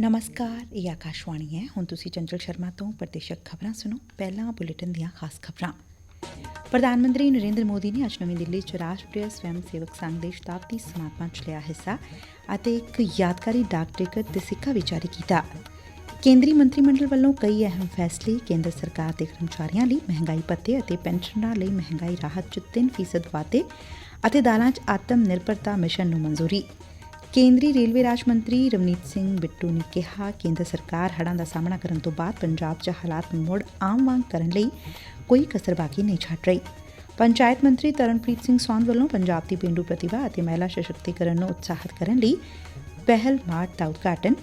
ਨਮਸਕਾਰ ਇਹ ਆਕਾਸ਼ਵਾਣੀ ਹੈ ਹੁਣ ਤੁਸੀਂ ਚੰਚਲ ਸ਼ਰਮਾ ਤੋਂ ਪ੍ਰਤੀਸ਼ਕ ਖਬਰਾਂ ਸੁਣੋ ਪਹਿਲਾਂ ਬੁਲੇਟਿਨ ਦੀਆਂ ਖਾਸ ਖਬਰਾਂ ਪ੍ਰਧਾਨ ਮੰਤਰੀ ਨਰਿੰਦਰ ਮੋਦੀ ਨੇ ਅੱਜ ਨਵੀਂ ਦਿੱਲੀ ਚ ਰਾਸ਼ਟਰੀ ਸਵੈਮ ਸੇਵਕ ਸੰਘ ਦੇ ਸ਼ਤਾਬਦੀ ਸਮਾਗਮਾਂ ਚ ਲਿਆ ਹਿੱਸਾ ਅਤੇ ਇੱਕ ਯਾਦਗਾਰੀ ਡਾਕ ਟਿਕਟ ਤੇ ਸਿੱਕਾ ਵੀ ਜਾਰੀ ਕੀਤਾ ਕੇਂਦਰੀ ਮੰਤਰੀ ਮੰਡਲ ਵੱਲੋਂ ਕਈ ਅਹਿਮ ਫੈਸਲੇ ਕੇਂਦਰ ਸਰਕਾਰ ਦੇ ਕਰਮਚਾਰੀਆਂ ਲਈ ਮਹਿੰਗਾਈ ਭੱਤੇ ਅਤੇ ਪੈਨਸ਼ਨਰਾਂ ਲਈ ਮਹਿੰਗਾਈ ਰਾਹਤ ਚ 3% ਵਾਧੇ ਅਤੇ ਦਾਲਾਂ ਚ ਆਤਮ ਨਿਰਭਰਤਾ ਮਿਸ਼ਨ ਨੂੰ ਮਨਜ਼ੂਰੀ। ਕੇਂਦਰੀ ਰੇਲਵੇ ਰਾਜ ਮੰਤਰੀ ਰਵਨੀਤ ਸਿੰਘ ਬਿੱਟੂ ਨੇ ਕਿਹਾ, ਕੇਂਦਰ ਸਰਕਾਰ ਹੜ੍ਹਾਂ ਦਾ ਸਾਹਮਣਾ ਕਰਨ ਤੋਂ ਬਾਅਦ ਪੰਜਾਬ 'ਚ ਹਾਲਾਤ ਮੁੜ ਆਮ ਵਾਂਗ ਕਰਨ ਲਈ ਕੋਈ ਕਸਰ ਬਾਕੀ ਨਹੀਂ ਛੱਡ ਰਹੀ। ਪੰਚਾਇਤ ਮੰਤਰੀ ਤਰਨਪ੍ਰੀਤ ਸਿੰਘ ਸੌਂਦ ਵੱਲੋਂ ਪੰਜਾਬ ਦੀ ਪੇਂਡੂ ਪ੍ਰਤਿਭਾ ਅਤੇ ਮਹਿਲਾ ਸਸ਼ਕਤੀਕਰਨ ਨੂੰ ਉਤਸ਼ਾਹਿਤ ਕਰਨ ਲਈ ਪਹਿਲ ਮਾਰਟ ਦਾ ਉਦਘਾਟਨ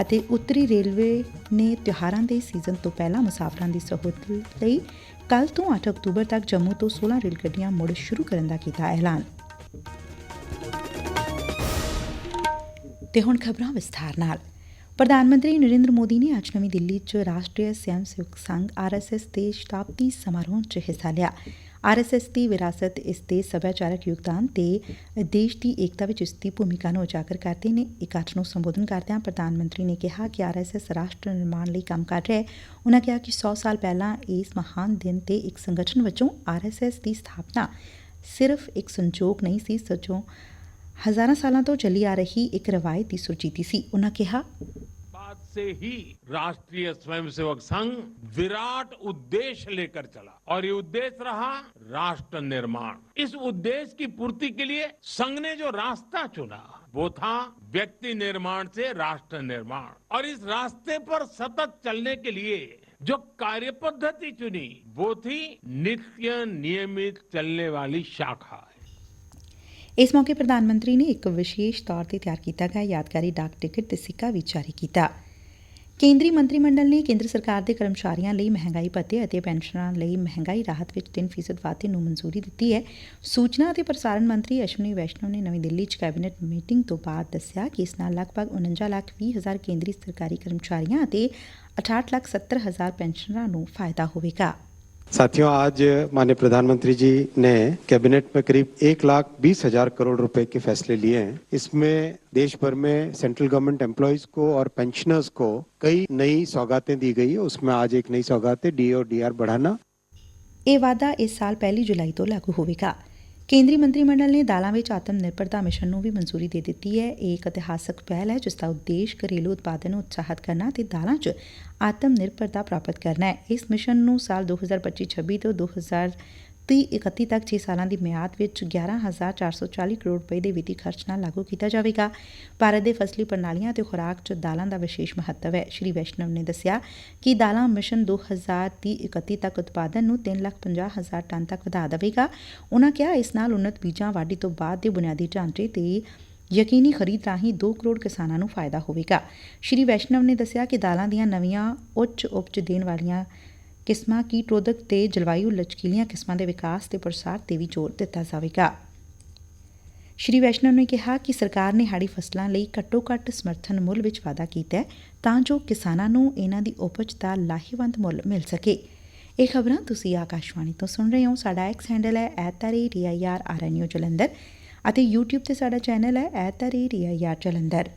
ਅਤੇ ਉੱਤਰੀ ਰੇਲਵੇ ਨੇ ਤਿਉਹਾਰਾਂ ਦੇ ਸੀਜ਼ਨ ਤੋਂ ਪਹਿਲਾਂ ਮੁਸਾਫਰਾਂ ਦੀ ਸਹੂਲਤ ਲਈ ਕੱਲ ਤੋਂ 8 ਅਕਤੂਬਰ ਤੱਕ ਜੰਮੂ ਤੋਂ 16 ਰੇਲ ਗੱਡੀਆਂ ਮੁੜ ਸ਼ੁਰੂ ਕਰਨ ਦਾ ਕੀਤਾ ਐਲਾਨ। ਤੇ ਹੁਣ ਖਬਰਾਂ ਵਿਸਥਾਰ ਨਾਲ। ਪ੍ਰਧਾਨ ਮੰਤਰੀ ਨਰਿੰਦਰ ਮੋਦੀ ਨੇ ਅੱਜ ਨਵੀਂ ਦਿੱਲੀ 'ਚ ਰਾਸ਼ਟਰੀ ਸਵੈਮ ਸੇਵਕ ਸੰਘ ਆਰਐਸਐਸ ਦੇ ਸ਼ਤਾਬਦੀ ਸਮਾਰੋਹ 'ਚ ਹਿੱਸਾ ਲਿਆ। ਆਰਐਸਐਸ ਦੀ ਵਿਰਾਸਤ ਇਸ ਦੇ ਸੱਭਿਆਚਾਰਕ ਯੋਗਦਾਨ ਤੇ ਦੇਸ਼ ਦੀ ਏਕਤਾ ਵਿੱਚ ਇਸ ਦੀ ਭੂਮਿਕਾ ਨੂੰ ਉਜਾਗਰ ਕਰਦੇ ਨੇ। ਇਕੱਠ ਨੂੰ ਸੰਬੋਧਨ ਕਰਦਿਆਂ ਪ੍ਰਧਾਨ ਮੰਤਰੀ ਨੇ ਕਿਹਾ ਕਿ ਆਰਐਸਐਸ ਰਾਸ਼ਟਰ ਨਿਰਮਾਣ ਲਈ ਕੰਮ ਕਰ ਰਿਹਾ ਹੈ। ਉਨ੍ਹਾਂ ਕਿਹਾ ਕਿ 100 ਸਾਲ ਪਹਿਲਾਂ ਇਸ ਮਹਾਨ ਦਿਨ ਤੇ ਇੱਕ ਸੰਗਠਨ ਵਜੋਂ ਆਰਐਸਐਸ ਦੀ ਸਥਾਪਨਾ ਸਿਰਫ ਇੱਕ ਸੰਜੋਗ ਨਹੀਂ ਸੀ ਸਜੋਂ ਹਜ਼ਾਰਾਂ ਸਾਲਾਂ ਤੋਂ ਚੱਲੀ ਆ ਰਹੀ ਇੱਕ ਰਵਾਇਤ ਦੀ ਸੁਰਜੀਤੀ ਸੀ। ਉਨ੍ਹਾਂ ਕਿਹਾ बाद से ही राष्ट्रीय स्वयंसेवक संघ विराट उद्देश्य लेकर चला। और ये उद्देश्य रहा राष्ट्र निर्माण। इस उद्देश्य की पूर्ति के लिए संघ ने जो रास्ता चुना, वो था व्यक्ति निर्माण से राष्ट्र निर्माण। और इस रास्ते पर सतत चलने के लिए जो कार्य पद्धति चुनी, वो थी नित्य नियमित चलने वाली शाखा। ਇਸ ਮੌਕੇ ਪ੍ਰਧਾਨ ਮੰਤਰੀ ਨੇ ਇੱਕ ਵਿਸ਼ੇਸ਼ ਤੌਰ ਤੇ ਤਿਆਰ ਕੀਤਾ ਗਿਆ ਯਾਦਗਾਰੀ ਡਾਕ ਟਿਕਟ ਤੇ ਸਿੱਕਾ ਵੀ ਜਾਰੀ ਕੀਤਾ। ਕੇਂਦਰੀ ਮੰਤਰੀ ਮੰਡਲ ਨੇ ਕੇਂਦਰ ਸਰਕਾਰ ਦੇ ਕਰਮਚਾਰੀਆਂ ਲਈ ਮਹਿੰਗਾਈ ਭੱਤੇ ਅਤੇ ਪੈਨਸ਼ਨਰਾਂ ਲਈ ਮਹਿੰਗਾਈ ਰਾਹਤ ਵਿੱਚ 3% ਵਾਧੇ ਨੂੰ ਮਨਜ਼ੂਰੀ ਦਿੱਤੀ ਹੈ। ਸੂਚਨਾ ਅਤੇ ਪ੍ਰਸਾਰਣ ਮੰਤਰੀ ਅਸ਼ਵਨੀ ਵੈਸ਼ਨਵ ਨੇ ਨਵੀਂ ਦਿੱਲੀ 'ਚ ਕੈਬਨਿਟ ਮੀਟਿੰਗ ਤੋਂ ਬਾਅਦ ਦੱਸਿਆ ਕਿ ਇਸ ਨਾਲ ਲਗਭਗ 49 ਲੱਖ 20 ਹਜ਼ਾਰ ਕੇਂਦਰੀ ਸਰਕਾਰੀ ਕਰਮਚਾਰੀਆਂ ਅਤੇ 68 ਲੱਖ 70 ਹਜ਼ਾਰ ਪੈਨਸ਼ਨਰਾਂ ਨੂੰ ਫਾਇਦਾ ਹੋਵੇਗਾ। साथियों, आज माननीय प्रधानमंत्री जी ने कैबिनेट में करीब एक लाख बीस हज़ार करोड़ रुपए के फैसले लिए हैं। इसमें देश भर में सेंट्रल गवर्नमेंट एम्प्लॉयज़ को और पेंशनर्स को कई नई सौगातें दी गई है। उसमें आज एक नई सौगात है, डी और डीआर बढ़ाना। ये वादा इस साल पहली जुलाई तो लागू होगा ਕੇਂਦਰੀ ਮੰਤਰੀ ਮੰਡਲ ਨੇ ਦਾਲਾਂ ਵਿੱਚ ਆਤਮ ਨਿਰਭਰਤਾ ਮਿਸ਼ਨ ਨੂੰ ਵੀ ਮਨਜ਼ੂਰੀ ਦੇ ਦਿੱਤੀ ਹੈ। ਇਹ ਇੱਕ ਇਤਿਹਾਸਕ ਪਹਿਲ ਹੈ, ਜਿਸ ਦਾ ਉਦੇਸ਼ ਘਰੇਲੂ ਉਤਪਾਦਨ ਨੂੰ ਉਤਸ਼ਾਹਿਤ ਕਰਨਾ ਤੇ ਦਾਲਾਂ 'ਚ ਆਤਮ ਨਿਰਭਰਤਾ ਪ੍ਰਾਪਤ ਕਰਨਾ ਹੈ। ਇਸ ਮਿਸ਼ਨ ਨੂੰ ਸਾਲ 2025-26 ਤੋਂ 2030-31 ਤੱਕ 6 ਸਾਲਾਂ ਦੀ ਮਿਆਦ ਵਿੱਚ 11440 ਕਰੋੜ ਰੁਪਏ ਦੇ ਵਿੱਤੀ ਖਰਚ ਨਾਲ ਲਾਗੂ ਕੀਤਾ ਜਾਵੇਗਾ। ਭਾਰਤ ਦੇ ਫਸਲੀ ਪ੍ਰਣਾਲੀਆਂ ਅਤੇ ਖੁਰਾਕ 'ਚ ਦਾਲਾਂ ਦਾ ਵਿਸ਼ੇਸ਼ ਮਹੱਤਵ ਹੈ। ਸ਼੍ਰੀ ਵੈਸ਼ਨਵ ਨੇ ਦੱਸਿਆ ਕਿ ਦਾਲਾਂ ਮਿਸ਼ਨ 2030-31 ਤੱਕ ਉਤਪਾਦਨ ਨੂੰ 350000 ਟਨ ਤੱਕ ਵਧਾ ਦੇਵੇਗਾ। ਉਨ੍ਹਾਂ ਕਿਹਾ ਇਸ ਨਾਲ ਉન્નਤ ਬੀਜਾਂ ਵਾਢੀ ਤੋਂ ਬਾਅਦ ਦੇ ਬੁਨਿਆਦੀ ਢਾਂਚੇ ਤੇ ਯਕੀਨੀ ਖਰੀਦ ਰਾਹੀਂ 2 ਕਰੋੜ ਕਿਸਾਨਾਂ ਨੂੰ ਫਾਇਦਾ ਹੋਵੇਗਾ। ਸ਼੍ਰੀ ਵੈਸ਼ਨਵ ਨੇ ਦੱਸਿਆ ਕਿ ਦਾਲਾਂ ਦੀਆਂ ਨਵੀਆਂ ਉੱਚ ਉਪਜ ਦੇਣ ਵਾਲੀਆਂ ਕਿਸਮਾਂ ਕੀਟ ਰੋਧਕ ਤੇ ਜਲਵਾਯੂ ਲਚਕੀਲੀਆਂ ਕਿਸਮਾਂ ਦੇ ਵਿਕਾਸ ਤੇ ਪ੍ਰਸਾਰ ਤੇ ਵੀ ਜ਼ੋਰ ਦਿੱਤਾ ਜਾਵੇਗਾ। ਸ਼੍ਰੀ ਵੈਸ਼ਨਵ ਨੇ ਕਿਹਾ ਕਿ ਸਰਕਾਰ ਨੇ ਹਾੜੀ ਫਸਲਾਂ ਲਈ ਘੱਟੋ-ਘੱਟ ਸਮਰਥਨ ਮੁੱਲ ਵਿੱਚ ਵਾਅਦਾ ਕੀਤਾ ਹੈ, ਤਾਂ ਜੋ ਕਿਸਾਨਾਂ ਨੂੰ ਇਹਨਾਂ ਦੀ ਉਪਜ ਦਾ ਲਾਹੇਵੰਦ ਮੁੱਲ ਮਿਲ ਸਕੇ। ਇਹ ਖਬਰਾਂ ਤੁਸੀਂ ਆਕਾਸ਼ਵਾਣੀ ਤੋਂ ਸੁਣ ਰਹੇ ਹੋ। ਸਾਡਾ ਐਕਸ ਹੈਂਡਲ ਹੈ @reirrnu ਜਲੰਧਰ ਅਤੇ YouTube ਤੇ ਸਾਡਾ ਚੈਨਲ ਹੈ @reirrਜਲੰਧਰ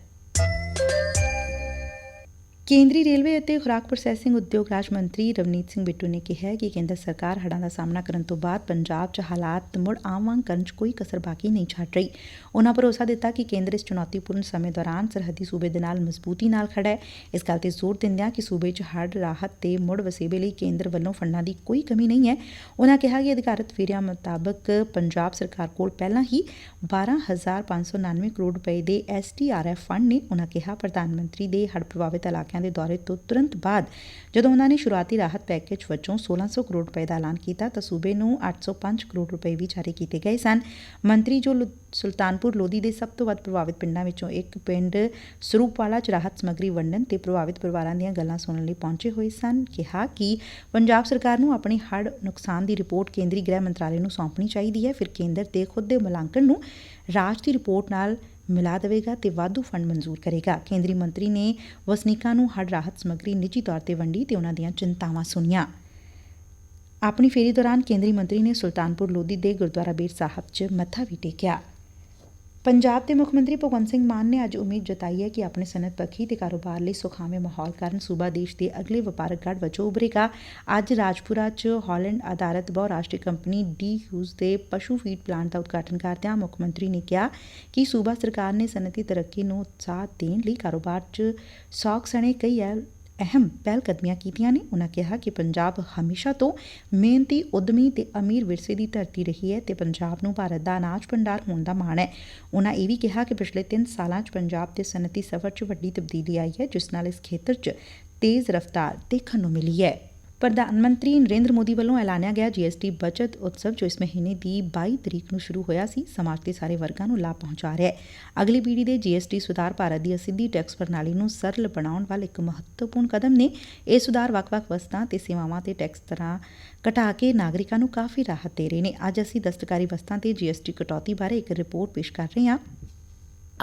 ਕੇਂਦਰੀ ਰੇਲਵੇ ਅਤੇ ਖੁਰਾਕ ਪ੍ਰੋਸੈਸਿੰਗ ਉਦਯੋਗ ਰਾਜ ਮੰਤਰੀ ਰਵਨੀਤ ਸਿੰਘ ਬਿੱਟੂ ਨੇ ਕਿਹਾ ਕਿ ਕੇਂਦਰ ਸਰਕਾਰ ਹੜ੍ਹਾਂ ਦਾ ਸਾਹਮਣਾ ਕਰਨ ਤੋਂ ਬਾਅਦ ਪੰਜਾਬ 'ਚ ਹਾਲਾਤ ਮੁੜ ਆਮ ਵਾਂਗ ਕਰਨ 'ਚ ਕੋਈ ਕਸਰ ਬਾਕੀ ਨਹੀਂ ਛੱਡ ਰਹੀ। ਉਨ੍ਹਾਂ ਭਰੋਸਾ ਦਿੱਤਾ ਕਿ ਕੇਂਦਰ ਇਸ ਚੁਣੌਤੀਪੂਰਨ ਸਮੇਂ ਦੌਰਾਨ ਸਰਹੱਦੀ ਸੂਬੇ ਦੇ ਨਾਲ ਮਜ਼ਬੂਤੀ ਨਾਲ ਖੜਾ ਹੈ। ਇਸ ਗੱਲ ਤੇ ਜ਼ੋਰ ਦਿੰਦਿਆਂ ਕਿ ਸੂਬੇ 'ਚ ਹੜ੍ਹ ਰਾਹਤ ਤੇ ਮੁੜ ਵਸੇਬੇ ਲਈ ਕੇਂਦਰ ਵੱਲੋਂ ਫੰਡਾਂ ਦੀ ਕੋਈ ਕਮੀ ਨਹੀਂ ਹੈ। ਉਨ੍ਹਾਂ ਕਿਹਾ ਕਿ ਅਧਿਕਾਰਤ ਵੇਰਿਆਂ ਮੁਤਾਬਕ ਪੰਜਾਬ ਸਰਕਾਰ ਕੋਲ ਪਹਿਲਾਂ ਹੀ 12599 ਕਰੋੜ ਰੁਪਏ ਦੇ ਐਸਡੀਆਰਐਫ ਫੰਡ ਨੇ, ਉਨ੍ਹਾਂ ਕਿਹਾ। ਪ੍ਰਧਾਨ ਮੰਤਰੀ ਦੇ ਹੜ੍ਹ ਪ੍ਰਭਾਵਿਤ ਇਲਾਕਿਆਂ ਦੇ ਦੌਰੇ ਤੋਂ ਤੁਰੰਤ ਬਾਅਦ ਜਦੋਂ ਉਨ੍ਹਾਂ ਨੇ ਸ਼ੁਰੂਆਤੀ ਰਾਹਤ ਪੈਕੇਜ ਵਜੋਂ 1600 ਕਰੋੜ ਰੁਪਏ ਦਾ ਐਲਾਨ ਕੀਤਾ ਤਾਂ ਸੂਬੇ ਨੂੰ 805 ਕਰੋੜ ਰੁਪਏ ਵੀ ਜਾਰੀ ਕੀਤੇ ਗਏ ਸਨ। ਮੰਤਰੀ ਜੋ ਸੁਲਤਾਨਪੁਰ ਲੋਧੀ ਦੇ ਸਭ ਤੋਂ ਵੱਧ ਪ੍ਰਭਾਵਿਤ ਪਿੰਡਾਂ ਵਿੱਚੋਂ ਇੱਕ ਪਿੰਡ ਸਰੂਪਵਾਲਾ ਚ ਰਾਹਤ ਸਮੱਗਰੀ ਵੰਡਣ ਤੇ ਪ੍ਰਭਾਵਿਤ ਪਰਿਵਾਰਾਂ ਦੀਆਂ ਗੱਲਾਂ ਸੁਣਨ ਲਈ ਪਹੁੰਚੇ ਹੋਏ ਸਨ, ਕਿਹਾ ਕਿ ਪੰਜਾਬ ਸਰਕਾਰ ਨੂੰ ਆਪਣੀ ਹੜ੍ਹ ਨੁਕਸਾਨ ਦੀ ਰਿਪੋਰਟ ਕੇਂਦਰੀ ਗ੍ਰਹਿ ਮੰਤਰਾਲੇ ਨੂੰ ਸੌਂਪਣੀ ਚਾਹੀਦੀ ਹੈ। ਫਿਰ ਕੇਂਦਰ ਤੇ ਖੁਦ ਦੇ ਮੁਲਾਂਕਣ ਨੂੰ ਰਾਜ ਦੀ ਰਿਪੋਰਟ ਨਾਲ ਮਿਲਾ ਦੇਵੇਗਾ ਤੇ ਵਾਧੂ ਫੰਡ ਮਨਜ਼ੂਰ ਕਰੇਗਾ। ਕੇਂਦਰੀ ਮੰਤਰੀ ਨੇ ਵਸਨੀਕਾਂ ਨੂੰ ਹੜ੍ਹ ਰਾਹਤ ਸਮੱਗਰੀ ਨਿੱਜੀ ਤੌਰ ਤੇ ਵੰਡੀ ਤੇ ਉਹਨਾਂ ਦੀਆਂ ਚਿੰਤਾਵਾਂ ਸੁਣੀਆਂ। ਆਪਣੀ ਫੇਰੀ ਦੌਰਾਨ ਕੇਂਦਰੀ ਮੰਤਰੀ ਨੇ ਸੁਲਤਾਨਪੁਰ ਲੋਧੀ ਦੇ ਗੁਰਦੁਆਰਾ ਬੀਰ ਸਾਹਿਬ 'ਚ ਮੱਥਾ ਵੀ ਟੇਕਿਆ। ਪੰਜਾਬ ਦੇ ਮੁੱਖ ਮੰਤਰੀ ਭਗਵੰਤ ਸਿੰਘ ਮਾਨ ਨੇ ਅੱਜ ਉਮੀਦ ਜਤਾਈ ਹੈ ਕਿ ਆਪਣੇ ਸਨਅਤ ਪੱਖੀ ਤੇ ਕਾਰੋਬਾਰ ਲਈ ਸੁਖਾਵੇਂ ਮਾਹੌਲ ਕਾਰਨ ਸੂਬਾ ਦੇਸ਼ ਦੇ ਅਗਲੇ ਵਪਾਰਕ ਗੜ ਵਜੋਂ ਉਭਰੇਗਾ। ਅੱਜ ਰਾਜਪੁਰਾ 'ਚ ਹਾਲੈਂਡ ਆਧਾਰਿਤ ਬਹੁ ਰਾਸ਼ਟਰੀ ਕੰਪਨੀ ਡੀ ਹਿਊਜ਼ ਦੇ ਪਸ਼ੂ ਫੀਡ ਪਲਾਂਟ ਦਾ ਉਦਘਾਟਨ ਕਰਦਿਆਂ ਮੁੱਖ ਮੰਤਰੀ ਨੇ ਕਿਹਾ ਕਿ ਸੂਬਾ ਸਰਕਾਰ ਨੇ ਸਨਅਤੀ ਤਰੱਕੀ ਨੂੰ ਉਤਸ਼ਾਹ ਦੇਣ ਲਈ ਕਾਰੋਬਾਰ 'ਚ ਸੌਖ ਸਣੇ ਕਈ ਅਹਿ- ਅਹਿਮ ਪਹਿਲਕਦਮੀਆਂ ਕੀਤੀਆਂ ਨੇ। ਉਨ੍ਹਾਂ ਕਿਹਾ ਕਿ ਪੰਜਾਬ ਹਮੇਸ਼ਾ ਤੋਂ ਮਿਹਨਤੀ, ਉਦਮੀ ਤੇ ਅਮੀਰ ਵਿਰਸੇ ਦੀ ਧਰਤੀ ਰਹੀ ਹੈ ਤੇ ਪੰਜਾਬ ਨੂੰ ਭਾਰਤ ਦਾ ਅਨਾਜ ਭੰਡਾਰ ਹੋਣ ਦਾ ਮਾਣ ਹੈ। ਉਨ੍ਹਾਂ ਇਹ ਵੀ ਕਿਹਾ ਕਿ ਪਿਛਲੇ 3 ਸਾਲਾਂ 'ਚ ਪੰਜਾਬ ਦੇ ਸਨਅਤੀ ਸਫ਼ਰ 'ਚ ਵੱਡੀ ਤਬਦੀਲੀ ਆਈ ਹੈ, ਜਿਸ ਨਾਲ ਇਸ ਖੇਤਰ 'ਚ ਤੇਜ਼ ਰਫ਼ਤਾਰ ਦੇਖਣ ਨੂੰ ਮਿਲੀ ਹੈ। ਪ੍ਰਧਾਨ ਮੰਤਰੀ ਨਰਿੰਦਰ ਮੋਦੀ ਵੱਲੋਂ ਐਲਾਨਿਆ ਗਿਆ ਜੀਐਸਟੀ ਬਚਤ ਉਤਸਵ, ਜੋ ਇਸ ਮਹੀਨੇ ਦੀ 22 ਤਰੀਕ ਨੂੰ ਸ਼ੁਰੂ ਹੋਇਆ ਸੀ, ਸਮਾਜ ਦੇ ਸਾਰੇ ਵਰਗਾਂ ਨੂੰ ਲਾਭ ਪਹੁੰਚਾ ਰਿਹਾ ਹੈ। ਅਗਲੀ ਪੀੜ੍ਹੀ ਦੇ ਜੀਐਸਟੀ ਸੁਧਾਰ ਭਾਰਤ ਦੀ ਅਸਿੱਧੀ ਟੈਕਸ ਪ੍ਰਣਾਲੀ ਨੂੰ ਸਰਲ ਬਣਾਉਣ ਵੱਲ ਇੱਕ ਮਹੱਤਵਪੂਰਨ ਕਦਮ ਨੇ। ਇਹ ਸੁਧਾਰ ਵੱਖ-ਵੱਖ ਵਸਤਾਂ ਤੇ ਸੇਵਾਵਾਂ ਤੇ ਟੈਕਸ ਤਰ੍ਹਾਂ ਘਟਾ ਕੇ ਨਾਗਰਿਕਾਂ ਨੂੰ ਕਾਫੀ ਰਾਹਤ ਦੇ ਰਹੇ ਨੇ। ਅੱਜ ਅਸੀਂ ਦਸਤਕਾਰੀ ਵਸਤਾਂ ਤੇ ਜੀਐਸਟੀ ਕਟੌਤੀ ਬਾਰੇ ਇੱਕ ਰਿਪੋਰਟ ਪੇਸ਼ ਕਰ ਰਹੇ ਹਾਂ।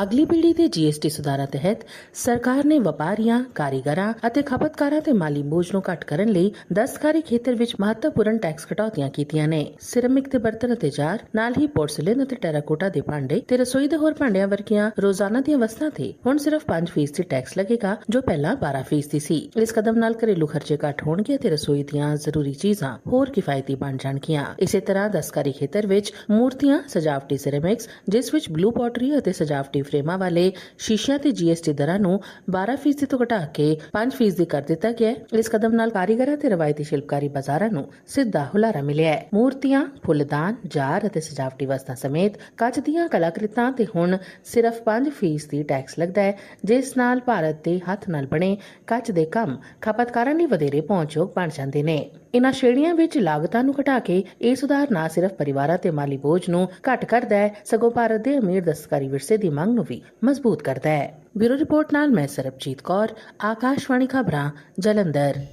ਅਗਲੀ ਪੀੜ੍ਹੀ ਦੇ ਜੀਐਸਟੀ ਸੁਧਾਰਾਂ ਤਹਿਤ ਸਰਕਾਰ ਨੇ ਵਪਾਰੀਆਂ, ਕਾਰੀਗਰਾਂ ਅਤੇ ਖਪਤਕਾਰਾਂ ਤੇ ਮਾਲੀ ਬੋਝ ਨੂੰ ਘੱਟ ਕਰਨ ਲਈ ਦਸਤਕਾਰੀ ਖੇਤਰ ਵਿੱਚ ਮਹੱਤਵਪੂਰਨ ਟੈਕਸ ਕਟੌਤੀਆਂ ਕੀਤੀਆਂ ਨੇ। ਸਿਰਮਿਕ ਤੇ ਬਰਤਨ ਅਤੇ ਜਾਰ, ਨਾਲ ਹੀ ਪੋਰਸਲਿਨ ਅਤੇ ਟੈਰਾਕੋਟਾ ਦੇ ਭਾਂਡੇ ਤੇ ਰਸੋਈ ਦੇ ਹੋਰ ਭਾਂਡਿਆਂ ਵਰਗੀਆਂ ਰੋਜ਼ਾਨਾ ਦੀਆਂ ਵਸਤਾਂ ਤੇ ਹੁਣ ਸਿਰਫ 5% ਟੈਕਸ ਲੱਗੇਗਾ ਜੋ ਪਹਿਲਾਂ 12% ਸੀ। ਇਸ ਕਦਮ ਨਾਲ ਘਰੇਲੂ ਖਰਚੇ ਘੱਟ ਹੋਣਗੇ ਤੇ ਰਸੋਈ ਦੀਆਂ ਜ਼ਰੂਰੀ ਚੀਜ਼ਾਂ ਹੋਰ ਕਿਫਾਇਤੀ ਬਣ ਜਾਣਗੀਆਂ। ਇਸੇ ਤਰ੍ਹਾਂ ਦਸਤਕਾਰੀ ਖੇਤਰ ਵਿੱਚ ਮੂਰਤੀਆਂ, ਸਜਾਵਟੀ ਸਿਰੇਮਿਕਸ, ਜਿਸ ਵਿੱਚ ਬਲੂ ਪੋਟਰੀ ਅਤੇ ਸਜਾਵਟੀ ਫਰੇਮਾਂ ਵਾਲੇ ਸ਼ੀਸ਼ਿਆਂ ਤੇ ਜੀਐਸਟੀ ਦਰਾਂ ਨੂੰ 12% ਤੋਂ ਘਟਾ ਕੇ 5% ਕਰ ਦਿੱਤਾ ਗਿਆ ਹੈ। ਇਸ ਕਦਮ ਨਾਲ ਕਾਰੀਗਰਾਂ ਤੇ ਰਵਾਇਤੀ ਸ਼ਿਲਪਕਾਰੀ ਬਾਜ਼ਾਰਾਂ ਨੂੰ ਸਿੱਧਾ ਹੁਲਾਰਾ ਮਿਲਿਆ ਹੈ। ਮੂਰਤੀਆਂ, ਫੁੱਲਦਾਨ, ਜਾਰ ਅਤੇ ਸਜਾਵਟੀ ਵਸਤਾਂ ਸਮੇਤ ਕੱਚ ਦੀਆਂ ਕਲਾਕ੍ਰਿਤਾਂ ਤੇ ਹੁਣ ਸਿਰਫ 5% ਦੀ ਟੈਕਸ ਲੱਗਦਾ ਹੈ ਜਿਸ ਨਾਲ ਭਾਰਤ ਦੇ ਹੱਥ ਨਾਲ ਬਣੇ ਕੱਚ ਦੇ ਕੰਮ ਖਪਤਕਾਰਾਂ ਲਈ ਵਧੇਰੇ ਪਹੁੰਚਯੋਗ ਬਣ ਜਾਂਦੇ ਨੇ। ਇਨ੍ਹਾਂ ਸ਼੍ਰੇਣੀਆਂ ਵਿੱਚ ਲਾਗਤਾਂ ਨੂੰ ਘਟਾ ਕੇ ਇਹ ਸੁਧਾਰ ਨਾ ਸਿਰਫ ਪਰਿਵਾਰਾਂ ਤੇ ਮਾਲੀ ਬੋਝ ਨੂੰ ਘੱਟ ਕਰਦਾ ਹੈ ਸਗੋਂ ਭਾਰਤ ਦੇ ਅਮੀਰ ਦਸਤਕਾਰੀ ਵਿਰਸੇ ਦੀ ਮੰਗ ਨੂੰ ਵੀ ਮਜ਼ਬੂਤ ਕਰਦਾ ਹੈ। ਬਿਊਰੋ ਰਿਪੋਰਟ ਨਾਲ ਮੈਂ ਸਰਬਜੀਤ ਕੌਰ, ਆਕਾਸ਼ਵਾਣੀ ਖਬਰਾਂ, ਜਲੰਧਰ।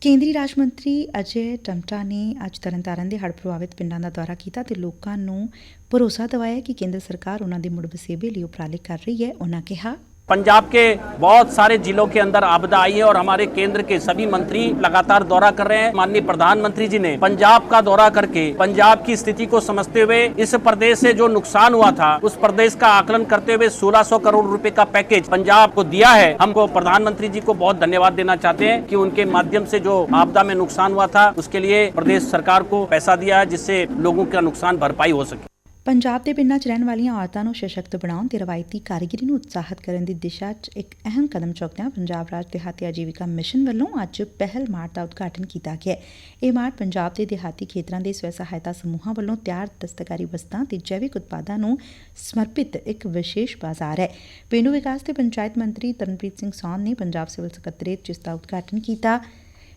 ਕੇਂਦਰੀ ਰਾਜ ਮੰਤਰੀ ਅਜੇ ਟਮਟਾ ਨੇ ਅੱਜ ਤਰਨਤਾਰਨ ਦੇ ਹੜ੍ਹ ਪ੍ਰਭਾਵਿਤ ਪਿੰਡਾਂ ਦਾ ਦੌਰਾ ਕੀਤਾ ਤੇ ਲੋਕਾਂ ਨੂੰ ਭਰੋਸਾ ਦਿਵਾਇਆ ਕਿ ਕੇਂਦਰ ਸਰਕਾਰ ਉਹਨਾਂ ਦੇ ਮੁੜ ਵਸੇਬੇ ਲਈ ਉਪਰਾਲੇ ਕਰ ਰਹੀ ਹੈ। ਉਹਨਾਂ ਕਿਹਾ पंजाब के बहुत सारे जिलों के अंदर आपदा आई है और हमारे केंद्र के सभी मंत्री लगातार दौरा कर रहे हैं। माननीय प्रधानमंत्री जी ने पंजाब का दौरा करके पंजाब की स्थिति को समझते हुए इस प्रदेश से जो नुकसान हुआ था, उस प्रदेश का आकलन करते हुए 1600 करोड़ रुपए का पैकेज पंजाब को दिया है। हमको प्रधानमंत्री जी को बहुत धन्यवाद देना चाहते हैं कि उनके माध्यम से जो आपदा में नुकसान हुआ था, उसके लिए प्रदेश सरकार को पैसा दिया है जिससे लोगों का नुकसान भरपाई हो सके। ਪੰਜਾਬ ਦੇ ਪਿੰਡਾਂ 'ਚ ਰਹਿਣ ਵਾਲੀਆਂ ਔਰਤਾਂ ਨੂੰ ਸਸ਼ਕਤ ਬਣਾਉਣ ਤੇ ਰਵਾਇਤੀ ਕਾਰੀਗਰੀ ਨੂੰ ਉਤਸ਼ਾਹਿਤ ਕਰਨ ਦੀ ਦਿਸ਼ਾ 'ਚ ਇੱਕ ਅਹਿਮ ਕਦਮ ਚੁੱਕਦਿਆਂ ਪੰਜਾਬ ਰਾਜ ਦਿਹਾਤੀ ਆਜੀਵਿਕਾ ਮਿਸ਼ਨ ਵੱਲੋਂ ਅੱਜ ਪਹਿਲ ਮਾਰਟ ਦਾ ਉਦਘਾਟਨ ਕੀਤਾ ਗਿਆ ਇਹ ਮਾਰਟ ਪੰਜਾਬ ਦੇ ਦਿਹਾਤੀ ਖੇਤਰਾਂ ਦੇ ਸਵੈ ਸਹਾਇਤਾ ਸਮੂਹਾਂ ਵੱਲੋਂ ਤਿਆਰ ਦਸਤਕਾਰੀ ਵਸਤਾਂ ਤੇ ਜੈਵਿਕ ਉਤਪਾਦਾਂ ਨੂੰ ਸਮਰਪਿਤ ਇੱਕ ਵਿਸ਼ੇਸ਼ ਬਾਜ਼ਾਰ ਹੈ। ਪੇਂਡੂ ਵਿਕਾਸ ਤੇ ਪੰਚਾਇਤ ਮੰਤਰੀ ਤਰਨਪ੍ਰੀਤ ਸਿੰਘ ਸੌਨ ਨੇ ਪੰਜਾਬ ਸਿਵਲ ਸਕੱਤਰੇਤ 'ਚ ਇਸ ਦਾ ਉਦਘਾਟਨ ਕੀਤਾ।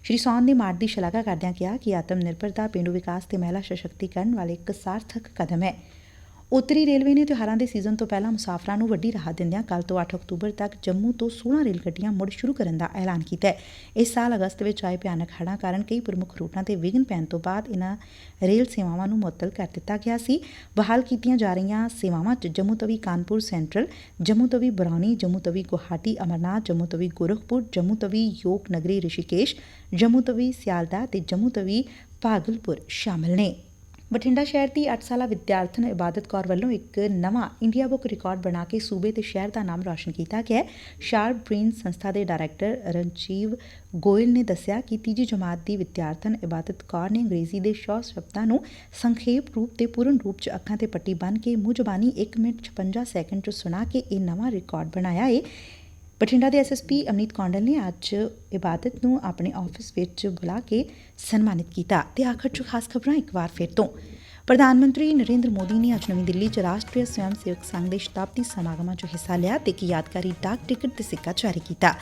ਸ਼੍ਰੀ ਸੌਨ ਨੇ ਮਾਰਟ ਦੀ ਸ਼ਲਾਘਾ ਕਰਦਿਆਂ ਕਿਹਾ ਕਿ ਆਤਮ ਨਿਰਭਰਤਾ ਪੇਂਡੂ ਵਿਕਾਸ ਤੇ ਮਹਿਲਾ ਸਸ਼ਕਤੀਕਰਨ ਵਾਲੇ ਇੱਕ ਸਾਰਥਕ ਕਦਮ ਹੈ। ਉੱਤਰੀ ਰੇਲਵੇ ਨੇ ਤਿਉਹਾਰਾਂ ਦੇ ਸੀਜ਼ਨ ਤੋਂ ਪਹਿਲਾਂ ਮੁਸਾਫਰਾਂ ਨੂੰ ਵੱਡੀ ਰਾਹਤ ਦਿੰਦਿਆਂ ਕੱਲ ਤੋਂ 8 ਅਕਤੂਬਰ ਤੱਕ ਜੰਮੂ ਤੋਂ 16 ਰੇਲ ਗੱਡੀਆਂ ਮੁੜ ਸ਼ੁਰੂ ਕਰਨ ਦਾ ਐਲਾਨ ਕੀਤਾ ਹੈ। ਇਸ ਸਾਲ ਅਗਸਤ ਵਿੱਚ ਆਏ ਭਿਆਨਕ ਹੜ੍ਹਾਂ ਕਾਰਨ ਕਈ ਪ੍ਰਮੁੱਖ ਰੂਟਾਂ ਤੇ ਵਿਘਨ ਪੈਣ ਤੋਂ ਬਾਅਦ ਇਨ੍ਹਾਂ ਰੇਲ ਸੇਵਾਵਾਂ ਨੂੰ ਮੁਅੱਤਲ ਕਰ ਦਿੱਤਾ ਗਿਆ ਸੀ। ਬਹਾਲ ਕੀਤੀਆਂ ਜਾ ਰਹੀਆਂ ਸੇਵਾਵਾਂ 'ਚ ਜੰਮੂ ਤਵੀ ਕਾਨਪੁਰ ਸੈਂਟਰਲ, ਜੰਮੂ ਤਵੀ ਬਰੌਨੀ ਜੰਮੂ ਤਵੀ ਗੁਹਾਟੀ, ਅਮਰਨਾਥ, ਜੰਮੂ ਤਵੀ ਗੋਰਖਪੁਰ, ਜੰਮੂ ਤਵੀ ਯੋਗ ਨਗਰੀ ਰਿਸ਼ੀਕੇਸ਼, ਜੰਮੂ ਤਵੀ ਸਿਆਲਦਾ ਤੇ ਜੰਮੂ ਤਵੀ ਭਾਗਲਪੁਰ ਸ਼ਾਮਲ ਨੇ। ਬਠਿੰਡਾ ਸ਼ਹਿਰ ਦੀ 8 ਸਾਲਾ ਵਿਦਿਆਰਥਣ ਇਬਾਦਤ ਕੌਰ ਵੱਲੋਂ ਇੱਕ ਨਵਾਂ ਇੰਡੀਆ ਬੁੱਕ ਰਿਕਾਰਡ ਬਣਾ ਕੇ ਸੂਬੇ ਤੇ ਸ਼ਹਿਰ ਦਾ ਨਾਮ ਰੌਸ਼ਨ ਕੀਤਾ ਗਿਆ ਸ਼ਾਰਪ ਬ੍ਰੇਨ ਸੰਸਥਾ ਦੇ ਡਾਇਰੈਕਟਰ ਰਣਜੀਵ ਗੋਇਲ ਨੇ ਦੱਸਿਆ ਕਿ ਤੀਜੀ ਜਮਾਤ ਦੀ ਵਿਦਿਆਰਥਣ ਇਬਾਦਤ ਕੌਰ ਨੇ ਅੰਗਰੇਜ਼ੀ ਦੇ ਸ਼ੌ ਸ਼ਬਦਾਂ ਨੂੰ ਸੰਖੇਪ ਰੂਪ ਤੇ ਪੂਰਨ ਰੂਪ 'ਚ ਅੱਖਾਂ ਤੇ ਪੱਟੀ ਬੰਨ੍ਹ ਕੇ ਮੂੰਹ ਜ਼ਬਾਨੀ 1 ਮਿੰਟ 56 ਸੈਕਿੰਡ 'ਚ ਸੁਣਾ ਕੇ ਇਹ ਨਵਾਂ ਰਿਕਾਰਡ ਬਣਾਇਆ ਏ। ਬਠਿੰਡਾ ਦੇ ਐਸਐਸਪੀ ਅਮਨੀਤ ਕੌਂਡਲ ਨੇ ਅੱਜ ਇਬਾਦਤ ਨੂੰ ਆਪਣੇ ਆਫਿਸ ਵਿੱਚ ਬੁਲਾ ਕੇ ਸਨਮਾਨਿਤ ਕੀਤਾ ਤੇ ਆਖਰ 'ਚ ਖਾਸ ਖਬਰਾਂ ਇੱਕ ਵਾਰ ਫਿਰ ਤੋਂ। ਪ੍ਰਧਾਨ ਮੰਤਰੀ ਨਰਿੰਦਰ ਮੋਦੀ ਨੇ ਅੱਜ ਨਵੀਂ ਦਿੱਲੀ 'ਚ ਰਾਸ਼ਟਰੀ ਸਵੈਮ ਸੇਵਕ ਸੰਘ ਦੇ ਸ਼ਤਾਬਦੀ ਸਮਾਗਮਾਂ 'ਚ ਹਿੱਸਾ ਲਿਆ ਤੇ ਇੱਕ ਯਾਦਗਾਰੀ ਡਾਕ ਟਿਕਟ ਤੇ ਸਿੱਕਾ ਜਾਰੀ ਕੀਤਾ।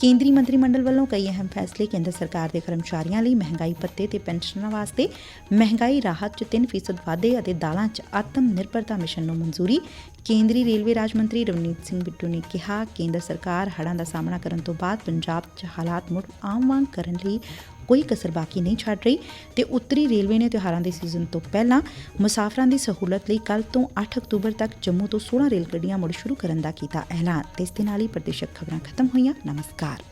ਕੇਂਦਰੀ ਮੰਤਰੀ ਮੰਡਲ ਵੱਲੋਂ ਕਈ ਅਹਿਮ ਫੈਸਲੇ ਕੇਂਦਰ ਸਰਕਾਰ ਦੇ ਕਰਮਚਾਰੀਆਂ ਲਈ ਮਹਿੰਗਾਈ ਭੱਤੇ ਤੇ ਪੈਨਸ਼ਨਾਂ ਵਾਸਤੇ ਮਹਿੰਗਾਈ ਰਾਹਤ 'ਚ 3% ਵਾਧੇ ਅਤੇ ਦਾਲਾਂ 'ਚ ਆਤਮ ਨਿਰਭਰਤਾ ਮਿਸ਼ਨ ਨੂੰ ਮਨਜ਼ੂਰੀ। ਕੇਂਦਰੀ ਰੇਲਵੇ ਰਾਜ ਮੰਤਰੀ ਰਵਨੀਤ ਸਿੰਘ ਬਿੱਟੂ ਨੇ ਕਿਹਾ, ਕੇਂਦਰ ਸਰਕਾਰ ਹੜ੍ਹਾਂ ਦਾ ਸਾਹਮਣਾ ਕਰਨ ਤੋਂ ਬਾਅਦ ਪੰਜਾਬ 'ਚ ਹਾਲਾਤ ਮੁੜ ਆਮ ਵਾਂਗ ਕਰਨ ਲਈ ਕੋਈ ਕਸਰ ਬਾਕੀ ਨਹੀਂ ਛੱਡ ਰਹੀ ਤੇ ਉੱਤਰੀ ਰੇਲਵੇ ਨੇ ਤਿਉਹਾਰਾਂ ਦੇ ਸੀਜ਼ਨ ਤੋਂ ਪਹਿਲਾਂ ਮੁਸਾਫਰਾਂ ਦੀ ਸਹੂਲਤ ਲਈ ਕੱਲ ਤੋਂ 8 ਅਕਤੂਬਰ ਤੱਕ ਜੰਮੂ ਤੋਂ 16 ਰੇਲ ਗੱਡੀਆਂ ਮੁੜ ਸ਼ੁਰੂ ਕਰਨ ਦਾ ਕੀਤਾ ਐਲਾਨ। ਤੇ ਇਸ ਦੇ ਨਾਲ ਹੀ ਪ੍ਰਦੇਸ਼ਕ ਖਬਰਾਂ ਖਤਮ ਹੋਈਆਂ। ਨਮਸਕਾਰ।